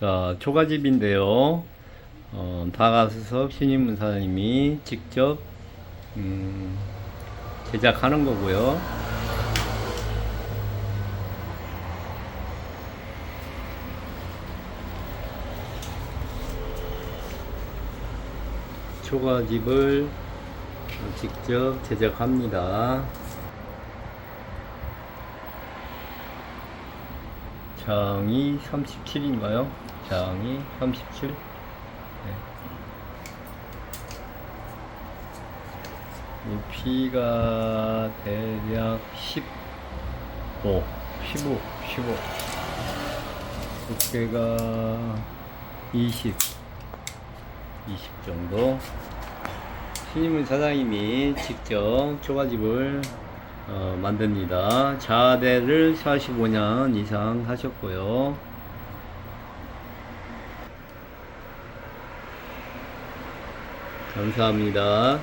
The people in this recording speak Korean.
자, 초가집인데요. 어, 다가서석 신임문 사장님이 직접 음, 제작하는 거고요. 초가집을 직접 제작합니다. 장이 37인가요? 장이 37? 네. 높이가 대략 15, 15, 15. 두께가 20, 20 정도. 신임은 사장님이 직접 초가집을 어, 만듭니다. 자대를 45년 이상 하셨고요. 감사합니다.